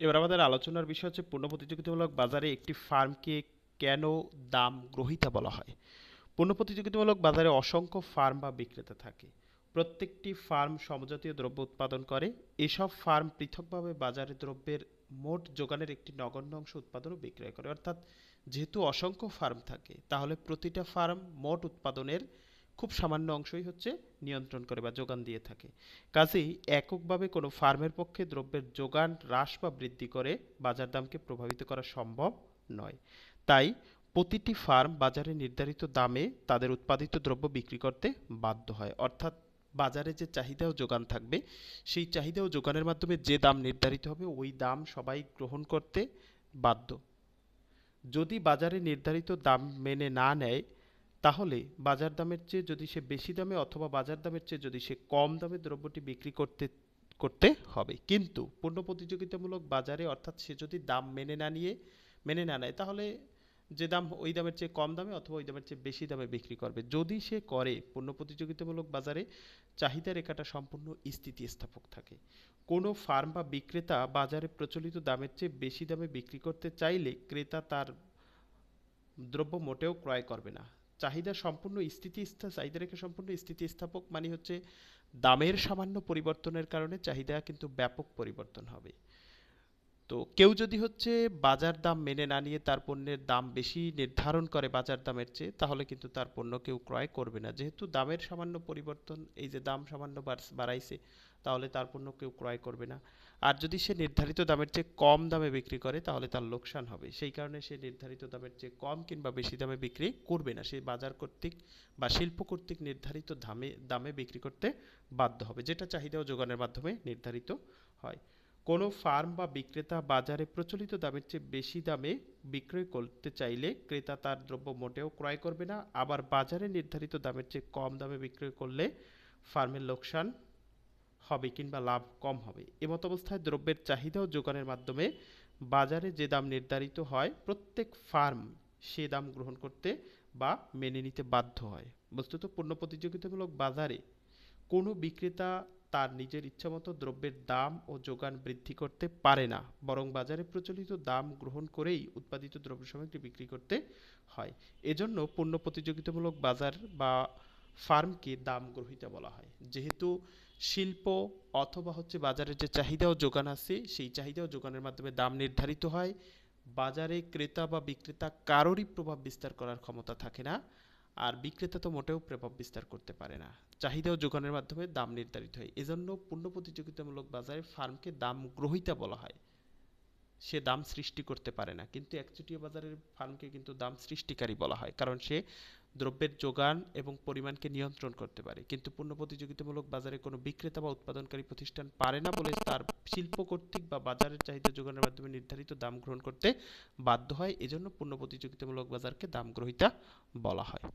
এবার আমাদের আলোচনার বিষয় হচ্ছে পণ্য প্রতিযোগিতামূলক বাজারে একটি ফার্মকে কেন দাম গ্রহীতা বলা হয়? পণ্য প্রতিযোগিতামূলক বাজারে অসংখ্য ফার্ম বা বিক্রেতা থাকে। প্রত্যেকটি ফার্ম সমজাতীয় দ্রব্য উৎপাদন করে। এসব ফার্ম পৃথকভাবে বাজারে দ্রব্যের মোট যোগানের একটি নগণ্য অংশ উৎপাদন ও বিক্রয় করে। অর্থাৎ যেহেতু অসংখ্য ফার্ম থাকে, তাহলে প্রতিটা ফার্ম মোট উৎপাদনের খুব সামান্য অংশই হচ্ছে নিয়ন্ত্রণ করে বা যোগান দিয়ে থাকে। কাজেই এককভাবে কোনো ফার্মের পক্ষে দ্রব্যের যোগান হ্রাস বা বৃদ্ধি করে বাজার দামকে প্রভাবিত করা সম্ভব নয়। তাই প্রতিটি ফার্ম বাজারে নির্ধারিত দামে তাদের উৎপাদিত দ্রব্য বিক্রি করতে বাধ্য হয়। অর্থাৎ বাজারে যে চাহিদা ও যোগান থাকবে, সেই চাহিদা ও যোগানের মাধ্যমে যে দাম নির্ধারিত হবে, ওই দাম সবাই গ্রহণ করতে বাধ্য। যদি বাজারে নির্ধারিত দাম মেনে না নেয় তাহলে বাজার দামের চেয়ে যদি সে বেশি দামে অথবা বাজার দামের চেয়ে যদি সে কম দামে দ্রব্যটি বিক্রি করতে করতে হবে। কিন্তু পণ্য প্রতিযোগিতামূলক বাজারে অর্থাৎ সে যদি দাম মেনে না নিয়ে, মেনে না নেয়, তাহলে যে দাম ওই দামের চেয়ে কম দামে অথবা ওই দামের চেয়ে বেশি দামে বিক্রি করবে। যদি সে করে, পণ্য প্রতিযোগিতামূলক বাজারে চাহিদা রেখাটা সম্পূর্ণ স্থিতিস্থাপক থাকে। কোনো ফার্ম বা বিক্রেতা বাজারে প্রচলিত দামের চেয়ে বেশি দামে বিক্রি করতে চাইলে ক্রেতা তার দ্রব্য মোটেও ক্রয় করবে না। চাহিদা সম্পূর্ণ স্থিতিস্থা, চাহিদা রেখে সম্পূর্ণ স্থিতিস্থাপক মানে হচ্ছে দামের সামান্য পরিবর্তনের কারণে চাহিদা কিন্তু ব্যাপক পরিবর্তন হবে। তো কেউ যদি হচ্ছে বাজার দাম মেনে না নিয়ে তার পণ্যের দাম বেশি নির্ধারণ করে বাজার দামের চেয়ে, তাহলে কিন্তু তার পণ্য কেউ ক্রয় করবে না। যেহেতু দামের সামান্য পরিবর্তন, এই যে দাম সামান্য বাড়াইছে, তাহলে তার পণ্য কেউ ক্রয় করবে না। আর যদি সে নির্ধারিত দামের চেয়ে কম দামে বিক্রি করে, তাহলে তার লোকসান হবে। সেই কারণে সে নির্ধারিত দামের চেয়ে কম কিংবা বেশি দামে বিক্রি করবে না। সে বাজার কর্তৃক বা শিল্প কর্তৃক নির্ধারিত দামে দামে বিক্রি করতে বাধ্য হবে, যেটা চাহিদা ও যোগানের মাধ্যমে নির্ধারিত হয়। কোনো ফার্ম বা বিক্রেতা বাজারে প্রচলিত দামের চেয়ে বেশি দামে বিক্রয় করতে চাইলে ক্রেতা তার দ্রব্য মোটেও ক্রয় করবে না। আবার বাজারে নির্ধারিত দামের চেয়ে কম দামে বিক্রয় করলে ফার্মের লোকসান হবে কিংবা লাভ কম হবে। এমত অবস্থায় দ্রব্যের চাহিদা ও যোগানের মাধ্যমে বাজারে যে দাম নির্ধারিত হয়, প্রত্যেক ফার্ম সে দাম গ্রহণ করতে বা মেনে নিতে বাধ্য হয়। বস্তুত পণ্য প্রতিযোগিতামূলক বাজারে কোনো বিক্রেতা তার নিজের ইচ্ছামতো দ্রব্যের দাম ও যোগান বৃদ্ধি করতে পারে না, বরং বাজারে প্রচলিত দাম গ্রহণ করেই উৎপাদিত দ্রব্য সামগ্রী বিক্রি করতে হয়। এজন্য পণ্য প্রতিযোগিতামূলক বাজার বা ফার্মকে দাম গ্রহিতা বলা হয়। যেহেতু শিল্প অথবা হচ্ছে বাজারের যে চাহিদা ও যোগান আছে, সেই চাহিদা ও যোগানের মাধ্যমে দাম নির্ধারিত হয়। বাজারে ক্রেতা বা বিক্রেতা কারোরই প্রভাব বিস্তার করার ক্ষমতা থাকে না। আর বিক্রেতা তো মোটেও প্রভাব বিস্তার করতে পারে না। চাহিদা ও যোগানের মাধ্যমে দাম নির্ধারিত হয়। এজন্য পূর্ণ প্রতিযোগিতামূলক বাজারে ফার্মকে দাম গ্রহিতা বলা হয়। সে দাম সৃষ্টি করতে পারে না। কিন্তু একচেটিয়া বাজারের ফার্মকে কিন্তু দাম সৃষ্টিকারী বলা হয়। কারণ সে দ্রব্যের যোগান এবং পরিমাণকে নিয়ন্ত্রণ করতে পারে। কিন্তু পূর্ণ প্রতিযোগিতামূলক বাজারে কোনো বিক্রেতা বা উৎপাদনকারী প্রতিষ্ঠান পারে না বলে তার শিল্প কর্তৃক বা বাজারের চাহিদা যোগানের মাধ্যমে নির্ধারিত দাম গ্রহণ করতে বাধ্য হয়। এজন্য পূর্ণ প্রতিযোগিতামূলক বাজারকে দাম গ্রহিতা বলা হয়।